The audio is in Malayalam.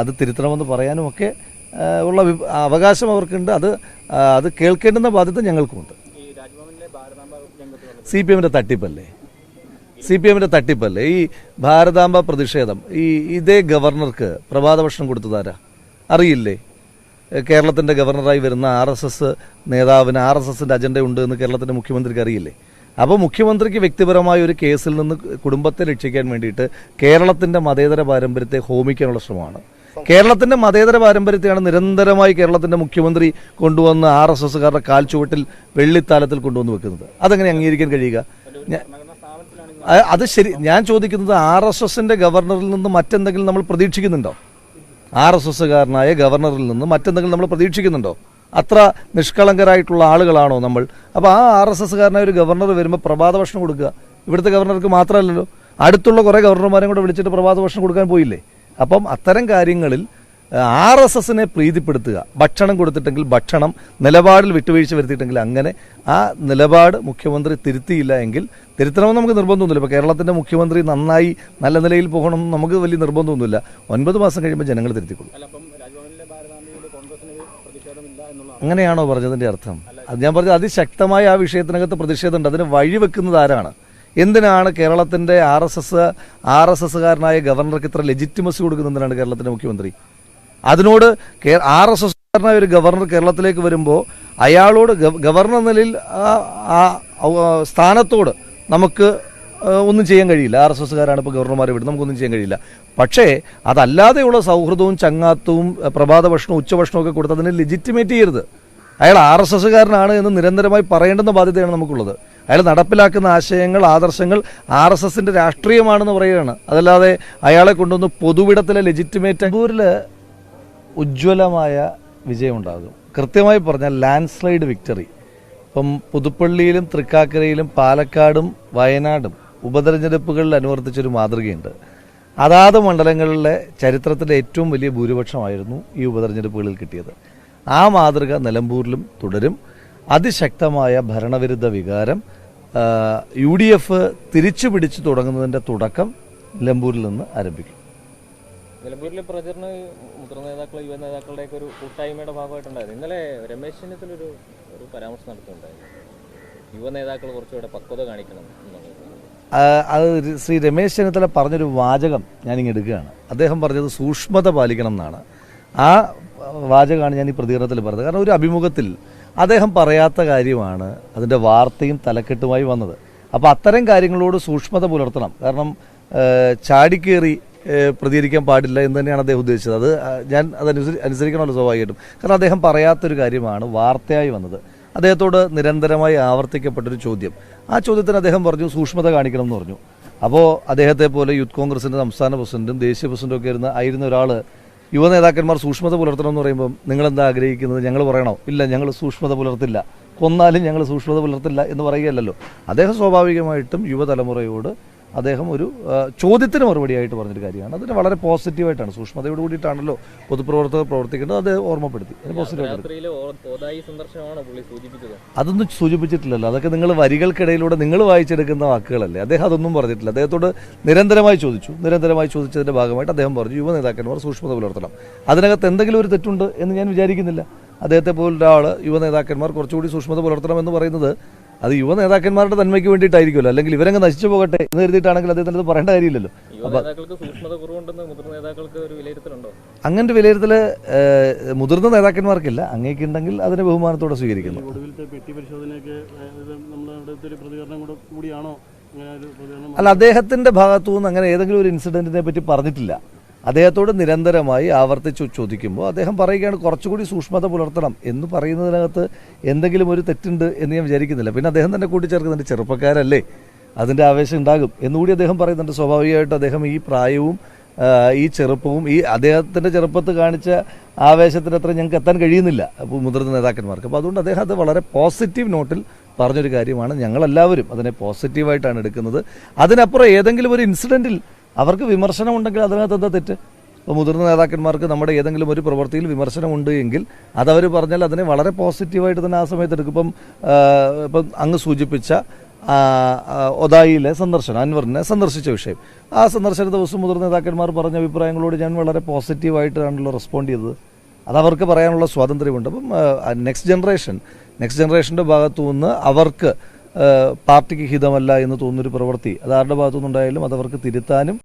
അത് തിരുത്തണമെന്ന് പറയാനും ഒക്കെ ഉള്ള അവകാശം അവർക്കുണ്ട്. അത് അത് കേൾക്കേണ്ടുന്ന ബാധ്യത ഞങ്ങൾക്കുമുണ്ട്. സി പി എമ്മിന്റെ തട്ടിപ്പല്ലേ? സി പി എമ്മിന്റെ തട്ടിപ്പല്ലേ? ഈ ഭാരതാംബ പ്രതിഷേധം ഈ ഇതേ ഗവർണർക്ക് പ്രഭാത ഭക്ഷണം കൊടുത്തതാരാ അറിയില്ലേ? കേരളത്തിന്റെ ഗവർണറായി വരുന്ന ആർ എസ് എസ് നേതാവിന് ആർ എസ് എസിന്റെ അജണ്ട ഉണ്ട് എന്ന് കേരളത്തിന്റെ മുഖ്യമന്ത്രിക്ക് അറിയില്ലേ? അപ്പോൾ മുഖ്യമന്ത്രിക്ക് വ്യക്തിപരമായ ഒരു കേസിൽ നിന്ന് കുടുംബത്തെ രക്ഷിക്കാൻ വേണ്ടിയിട്ട് കേരളത്തിന്റെ മതേതര പാരമ്പര്യത്തെ ഹോമിക്കാനുള്ള ശ്രമമാണ്. കേരളത്തിന്റെ മതേതര പാരമ്പര്യത്തെയാണ് നിരന്തരമായി കേരളത്തിന്റെ മുഖ്യമന്ത്രി കൊണ്ടുവന്ന് ആർ എസ് എസ്സുകാരുടെ കാൽച്ചുവട്ടിൽ വെള്ളിത്താലത്തിൽ കൊണ്ടുവന്ന് വെക്കുന്നത്. അതെങ്ങനെ അംഗീകരിക്കാൻ കഴിയുക? അത് ശരി. ഞാൻ ചോദിക്കുന്നത് ആർ എസ് എസിന്റെ ഗവർണറിൽ നിന്ന് മറ്റെന്തെങ്കിലും നമ്മൾ പ്രതീക്ഷിക്കുന്നുണ്ടോ? ആർ എസ് എസ്സുകാരനായ ഗവർണറിൽ നിന്ന് മറ്റെന്തെങ്കിലും നമ്മൾ പ്രതീക്ഷിക്കുന്നുണ്ടോ? അത്ര നിഷ്കളങ്കരായിട്ടുള്ള ആളുകളാണോ നമ്മൾ? അപ്പോൾ ആ ആർ എസ് എസ്സുകാരനായ ഒരു ഗവർണർ വരുമ്പോൾ പ്രഭാത ഭക്ഷണം കൊടുക്കുക. ഇവിടുത്തെ ഗവർണർക്ക് മാത്രമല്ലല്ലോ. അടുത്തുള്ള കുറേ ഗവർണർമാരെയും കൂടെ വിളിച്ചിട്ട് പ്രഭാത ഭക്ഷണം കൊടുക്കാൻ പോയില്ലേ? അപ്പം അത്തരം കാര്യങ്ങളിൽ ആർ എസ് എസിനെ പ്രീതിപ്പെടുത്തുക. ഭക്ഷണം കൊടുത്തിട്ടെങ്കിൽ ഭക്ഷണം നിലപാടിൽ വിട്ടുവീഴ്ച വരുത്തിയിട്ടെങ്കിൽ അങ്ങനെ ആ നിലപാട് മുഖ്യമന്ത്രി തിരുത്തിയില്ല എങ്കിൽ തിരുത്തണമെന്ന് നമുക്ക് നിർബന്ധമൊന്നുമില്ല. ഇപ്പോൾ കേരളത്തിന്റെ മുഖ്യമന്ത്രി നന്നായി നല്ല നിലയിൽ പോകണം നമുക്ക് വലിയ നിർബന്ധമൊന്നുമില്ല. ഒൻപത് മാസം കഴിയുമ്പോൾ ജനങ്ങൾ തിരുത്തിക്കൊള്ളും. അങ്ങനെയാണോ പറഞ്ഞതിന്റെ അർത്ഥം? അത് ഞാൻ പറഞ്ഞത് അതിശക്തമായ ആ വിഷയത്തിനകത്ത് പ്രതിഷേധമുണ്ട്. അതിന് വഴിവെക്കുന്നത് ആരാണ്? എന്തിനാണ് കേരളത്തിന്റെ R S S R S എസ്സുകാരനായ ഗവർണർക്ക് ഇത്ര ലെജിറ്റിമസി കൊടുക്കുന്നതിനാണ് കേരളത്തിന്റെ മുഖ്യമന്ത്രി? അതിനോട് ആർ എസ് എസ്സുകാരനായ ഒരു ഗവർണർ കേരളത്തിലേക്ക് വരുമ്പോൾ അയാളോട് ഗവ- ഗവർണർ നിലയിൽ സ്ഥാനത്തോട് നമുക്ക് ഒന്നും ചെയ്യാൻ കഴിയില്ല. ആർ എസ് എസ്സുകാരാണ് ഇപ്പോൾ ഗവർണർമാരെ വിടുന്നത്. നമുക്കൊന്നും ചെയ്യാൻ കഴിയില്ല. പക്ഷേ അതല്ലാതെയുള്ള സൗഹൃദവും ചങ്ങാത്തവും പ്രഭാത ഭക്ഷണവും ഉച്ചഭക്ഷണവും ഒക്കെ കൊടുത്ത് അതിനെ ലെജിറ്റിമേറ്റ് ചെയ്യരുത്. അയാൾ ആർ എസ് എസ്സുകാരനാണ് എന്ന് നിരന്തരമായി പറയേണ്ടുന്ന ബാധ്യതയാണ് നമുക്കുള്ളത്. അയാൾ നടപ്പിലാക്കുന്ന ആശയങ്ങൾ ആദർശങ്ങൾ ആർ എസ് എസിന്റെ രാഷ്ട്രീയമാണെന്ന് പറയുകയാണ്. അതല്ലാതെ അയാളെ കൊണ്ടുവന്ന് പൊതുവിടത്തിലെ ലെജിറ്റിമേറ്റ് അങ്കൂരിൽ ഉജ്ജ്വലമായ വിജയമുണ്ടാകും. കൃത്യമായി പറഞ്ഞാൽ ലാൻഡ് സ്ലൈഡ് വിക്ടറി ഇപ്പം പുതുപ്പള്ളിയിലും തൃക്കാക്കരയിലും പാലക്കാടും വയനാടും ഉപതെരഞ്ഞെടുപ്പുകളിൽ അനുവർത്തിച്ചൊരു മാതൃകയുണ്ട്. അതാത് മണ്ഡലങ്ങളിലെ ചരിത്രത്തിലെ ഏറ്റവും വലിയ ഭൂരിപക്ഷമായിരുന്നു ഈ ഉപതെരഞ്ഞെടുപ്പുകളിൽ കിട്ടിയത്. ആ മാതൃക നിലമ്പൂരിലും തുടരും. അതിശക്തമായ ഭരണവിരുദ്ധ വികാരം യു ഡി എഫ് തിരിച്ചു പിടിച്ചു തുടങ്ങുന്നതിന്റെ തുടക്കം നിലമ്പൂരിൽ നിന്ന് ആരംഭിക്കും. നിലമ്പൂരിലെ പ്രചരണം മുതിർന്ന നേതാക്കൾ യുവ നേതാക്കളുടെയൊക്കെ ഒരു കൂട്ടായ്മയുടെ ഭാഗമായിട്ടുണ്ടായിരുന്നു. ഇന്നലെ രമേശ് ചെന്നിത്തല ഒരു പരാമർശം നടത്തുന്നുണ്ടായിരുന്നു. യുവ നേതാക്കൾ കുറച്ചുകൂടെ പക്വത കാണിക്കണം എന്നുള്ളത്. അത് ശ്രീ രമേശ് ചെന്നിത്തല പറഞ്ഞൊരു വാചകം ഞാനിങ്ങ് എടുക്കുകയാണ്. അദ്ദേഹം പറഞ്ഞത് സൂക്ഷ്മത പാലിക്കണം എന്നാണ്. ആ വാചകമാണ് ഞാൻ ഈ പ്രതികരണത്തിൽ പറഞ്ഞത്. കാരണം ഒരു അഭിമുഖത്തിൽ അദ്ദേഹം പറയാത്ത കാര്യമാണ് അതിന്റെ വാർത്തയും തലക്കെട്ടുമായി വന്നത്. അപ്പോൾ അത്തരം കാര്യങ്ങളോട് സൂക്ഷ്മത പുലർത്തണം. കാരണം ചാടിക്കേറി പ്രതികരിക്കാൻ പാടില്ല എന്ന് തന്നെയാണ് അദ്ദേഹം ഉദ്ദേശിച്ചത്. അത് ഞാൻ അതനുസരി അനുസരിക്കണമല്ലോ സ്വാഭാവികമായിട്ടും. കാരണം അദ്ദേഹം പറയാത്തൊരു കാര്യമാണ് വാർത്തയായി വന്നത്. അദ്ദേഹത്തോട് നിരന്തരമായി ആവർത്തിക്കപ്പെട്ടൊരു ചോദ്യം. ആ ചോദ്യത്തിന് അദ്ദേഹം പറഞ്ഞു സൂക്ഷ്മത കാണിക്കണം എന്ന് പറഞ്ഞു. അപ്പോൾ അദ്ദേഹത്തെ പോലെ യൂത്ത് കോൺഗ്രസിന്റെ സംസ്ഥാന പ്രസിഡന്റും ദേശീയ പ്രസിഡന്റും ഒക്കെ ഇരുന്ന ആയിരുന്ന ഒരാൾ യുവ നേതാക്കന്മാർ സൂക്ഷ്മത പുലർത്തണം എന്ന് പറയുമ്പോൾ നിങ്ങൾ എന്താ ആഗ്രഹിക്കുന്നത്? ഞങ്ങൾ പറയണോ? ഇല്ല ഞങ്ങൾ സൂക്ഷ്മത പുലർത്തില്ല. കൊന്നാലും ഞങ്ങൾ സൂക്ഷ്മത പുലർത്തില്ല എന്ന് പറയുകയല്ലല്ലോ. അദ്ദേഹം സ്വാഭാവികമായിട്ടും യുവതലമുറയോട് അദ്ദേഹം ഒരു ചോദ്യത്തിന് മറുപടിയായിട്ട് പറഞ്ഞൊരു കാര്യമാണ്. അതിന് വളരെ പോസിറ്റീവായിട്ടാണ്. സൂക്ഷ്മതയോട് കൂടിയിട്ടാണല്ലോ പൊതുപ്രവർത്തകർ പ്രവർത്തിക്കേണ്ടത് അത് ഓർമ്മപ്പെടുത്തി. അതൊന്നും സൂചിപ്പിച്ചിട്ടില്ലല്ലോ. അതൊക്കെ നിങ്ങൾ വരികൾക്കിടയിലൂടെ നിങ്ങൾ വായിച്ചെടുക്കുന്ന വാക്കുകളല്ലേ. അദ്ദേഹം അതൊന്നും പറഞ്ഞിട്ടില്ല. അദ്ദേഹത്തോട് നിരന്തരമായി ചോദിച്ചു. നിരന്തരമായി ചോദിച്ചതിന്റെ ഭാഗമായിട്ട് അദ്ദേഹം പറഞ്ഞു യുവ നേതാക്കന്മാർ സൂക്ഷ്മത പുലർത്തണം. അതിനകത്ത് എന്തെങ്കിലും ഒരു തെറ്റുണ്ട് എന്ന് ഞാൻ വിചാരിക്കുന്നില്ല. അദ്ദേഹത്തെ പോലൊരാൾ യുവ നേതാക്കന്മാർ കുറച്ചുകൂടി സൂക്ഷ്മത പുലർത്തണം എന്ന് പറയുന്നത് അത് യുവ നേതാക്കന്മാരുടെ തന്മയ്ക്ക് വേണ്ടിയിട്ടായിരിക്കുമല്ലോ. അല്ലെങ്കിൽ ഇവരങ്ങ് നശിച്ചു പോകട്ടെ എന്ന് കരുതിയിട്ടാണെങ്കിൽ അദ്ദേഹത്തിന് അത് പറയേണ്ട കാര്യമില്ലല്ലോ. അങ്ങനത്തെ വിലയിരുത്തൽ മുതിർന്ന നേതാക്കന്മാർക്കില്ല. അങ്ങേക്കുണ്ടെങ്കിൽ അതിനെ ബഹുമാനത്തോടെ സ്വീകരിക്കുന്നു. അല്ല അദ്ദേഹത്തിന്റെ ഭാഗത്തു നിന്ന് അങ്ങനെ ഏതെങ്കിലും ഒരു ഇൻസിഡന്റിനെ പറ്റി പറഞ്ഞിട്ടില്ല. അദ്ദേഹത്തോട് നിരന്തരമായി ആവർത്തിച്ചു ചോദിക്കുമ്പോൾ അദ്ദേഹം പറയുകയാണ് കുറച്ചുകൂടി സൂക്ഷ്മത പുലർത്തണം. എന്ന് പറയുന്നതിനകത്ത് എന്തെങ്കിലും ഒരു തെറ്റുണ്ട് എന്ന് ഞാൻ വിചാരിക്കുന്നില്ല. പിന്നെ അദ്ദേഹം തന്നെ കൂട്ടിച്ചേർക്കുന്നുണ്ട് ചെറുപ്പക്കാരല്ലേ അതിന്റെ ആവേശം ഉണ്ടാകും. എന്നുകൂടി അദ്ദേഹം പറയുന്നുണ്ട്. സ്വാഭാവികമായിട്ട് അദ്ദേഹം ഈ പ്രായവും ഈ ചെറുപ്പവും ഈ അദ്ദേഹത്തിന്റെ ചെറുപ്പത്ത് കാണിച്ച ആവേശത്തിന് അത്ര ഞങ്ങൾക്ക് എത്താൻ കഴിയുന്നില്ല മുതിർന്ന നേതാക്കന്മാർക്ക്. അപ്പോൾ അതുകൊണ്ട് അദ്ദേഹം അത് വളരെ പോസിറ്റീവ് നോട്ടിൽ പറഞ്ഞൊരു കാര്യമാണ്. ഞങ്ങളെല്ലാവരും അതിനെ പോസിറ്റീവായിട്ടാണ് എടുക്കുന്നത്. അതിനപ്പുറം ഏതെങ്കിലും ഒരു ഇൻസിഡന്റിൽ അവർക്ക് വിമർശനം ഉണ്ടെങ്കിൽ അതിനകത്ത് എന്താ തെറ്റ്? ഇപ്പോൾ മുതിർന്ന നേതാക്കന്മാർക്ക് നമ്മുടെ ഏതെങ്കിലും ഒരു പ്രവൃത്തിയിൽ വിമർശനമുണ്ട് എങ്കിൽ അതവർ പറഞ്ഞാൽ അതിനെ വളരെ പോസിറ്റീവായിട്ട് തന്നെ ആ സമയത്ത് എടുക്കും. ഇപ്പം ഇപ്പം അങ്ങ് സൂചിപ്പിച്ച ഒതായിലെ സന്ദർശനം അൻവറിനെ സന്ദർശിച്ച വിഷയം. ആ സന്ദർശന ദിവസം മുതിർന്ന നേതാക്കന്മാർ പറഞ്ഞ അഭിപ്രായങ്ങളോട് ഞാൻ വളരെ പോസിറ്റീവായിട്ടാണല്ലോ റെസ്പോണ്ട് ചെയ്തത്. അത് അവർക്ക് പറയാനുള്ള സ്വാതന്ത്ര്യമുണ്ട്. അപ്പം നെക്സ്റ്റ് ജനറേഷൻ നെക്സ്റ്റ് ജനറേഷന്റെ ഭാഗത്തു നിന്ന് അവർക്ക് പാർട്ടിക്ക് ഹിതമല്ല എന്ന് തോന്നുന്നൊരു പ്രവൃത്തി. അത് ആരുടെ ഭാഗത്തു നിന്നുണ്ടായാലും അത് അവർക്ക് തിരുത്താനും